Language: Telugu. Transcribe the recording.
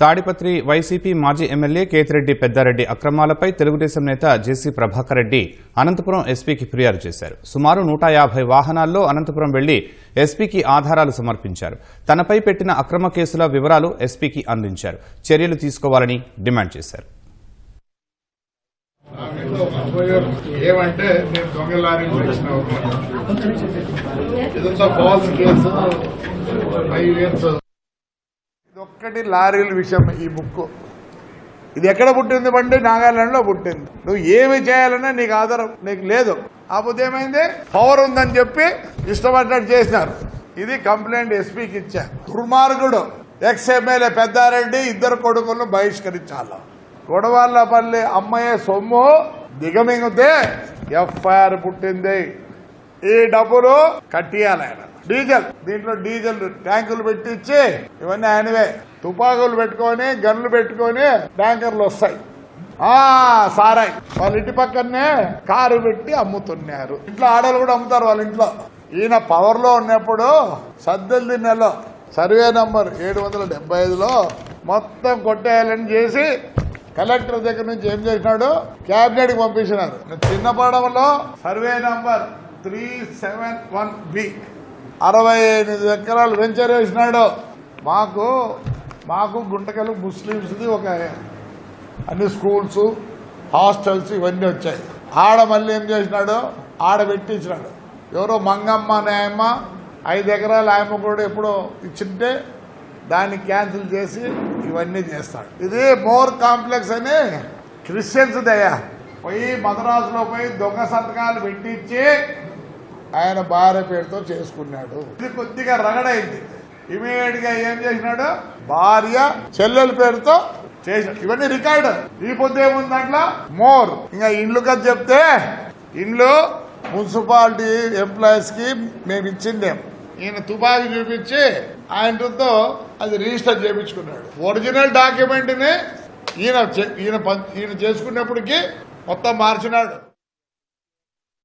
తాడిపత్రి వైసీపీ మాజీ ఎమ్మెల్యే కేతిరెడ్డి పెద్దారెడ్డి అక్రమాలపై తెలుగుదేశం నేత జేసీ ప్రభాకర్ రెడ్డి అనంతపురం ఎస్పీకి ఫిర్యాదు చేశారు. సుమారు నూట యాభై వాహనాల్లో అనంతపురం వెళ్ళి ఎస్పీకి ఆధారాలు సమర్పించారు. తనపై పెట్టిన అక్రమ కేసుల వివరాలు ఎస్పీకి అందించారు. చర్యలు తీసుకోవాలని డిమాండ్ చేశారు. ఏమంటే నేను దొంగ లారీ వచ్చిన ఇదంతా ఫాల్స్ కేసు ఫైవ్ ఇయర్స్ ఒక్కటి లారీల విషయం ఈ బుక్. ఇది ఎక్కడ పుట్టింది బండి? నాగాలాండ్లో పుట్టింది. నువ్వు ఏమి చేయాలన్నా నీకు ఆధారం నీకు లేదు. కాకపోతే ఏమైంది? పవర్ ఉందని చెప్పి ఇష్టపడ్డట్టు చేసినారు. ఇది కంప్లైంట్ ఎస్పీకి ఇచ్చా. దుర్మార్గుడు ఎక్స్ ఎమ్మెల్యే పెద్దారెడ్డి ఇద్దరు కొడుకులను బహిష్కరించాలి. గొడవాళ్ళపల్లి అమ్మయ్య సొమ్ము దిగమింగితే ఎఫ్ఐఆర్ పుట్టింది. ఈ డబ్బులు కట్టియాలి ఆయన. డీజిల్. దీంట్లో డీజిల్ ట్యాంకులు పెట్టించి ఇవన్నీ ఆయనవే. తుపాకులు పెట్టుకొని గన్లు పెట్టుకొని ట్యాంకర్లు వస్తాయి. ఆ సారాయి. వాళ్ళ ఇంటి పక్కనే కారు పెట్టి అమ్ముతున్నారు. ఇంట్లో ఆడలు కూడా అమ్ముతారు వాళ్ళ ఇంట్లో. ఈయన పవర్లో ఉన్నప్పుడు సద్దెల్ది నెల సర్వే నంబర్ ఏడు వందల డెబ్బై ఐదులో మొత్తం కొట్టేయాలని చేసి కలెక్టర్ దగ్గర నుంచి ఏం చేసినాడు? క్యాబినెట్కి పంపించినారు చిన్నపాడంలో survey number three seven one B. అరవై ఎనిమిది ఎకరాలు వెంచర్ వేసినాడు. మాకు మాకు గుంటకలు ముస్లిమ్స్ది ఒక అన్ని స్కూల్స్ హాస్టల్స్ ఇవన్నీ వచ్చాయి. ఆడ మళ్ళీ ఏం చేసినాడు? ఆడ పెట్టించినాడు. ఎవరో మంగమ్మ అనే ఆయమ్మ ఐదు ఎకరాలు ఆయమ్మ కూడా ఎప్పుడో ఇచ్చింటే దాన్ని క్యాన్సిల్ చేసి ఇవన్నీ చేస్తాడు. ఇది మోర్ కాంప్లెక్స్ అని క్రిస్టియన్స్ దయ పోయి మద్రాసులో పోయి దొంగ సంతకాలు పెట్టించి ఆయన భార్య పేరుతో చేసుకున్నాడు. ఇది కొద్దిగా రగడైంది. ఇమీడియట్గా ఏం చేసినాడు? భార్య చెల్లెల పేరుతో చేసినాడు. ఇవన్నీ రికార్డు. ఈ పొద్దు ఏముంది దాంట్లో? మోర్. ఇంకా ఇండ్లు కదా చెప్తే ఇండ్లు మున్సిపాలిటీ ఎంప్లాయీస్కి మేము ఇచ్చిందేం ఈయన తుపాకీ చూపించి ఆయనతో అది రిజిస్టర్ చేయించుకున్నాడు. ఒరిజినల్ డాక్యుమెంట్ని ఈయన చే- ఈయన ఈయన చేసుకున్నప్పటికీ మొత్తం మార్చినాడు.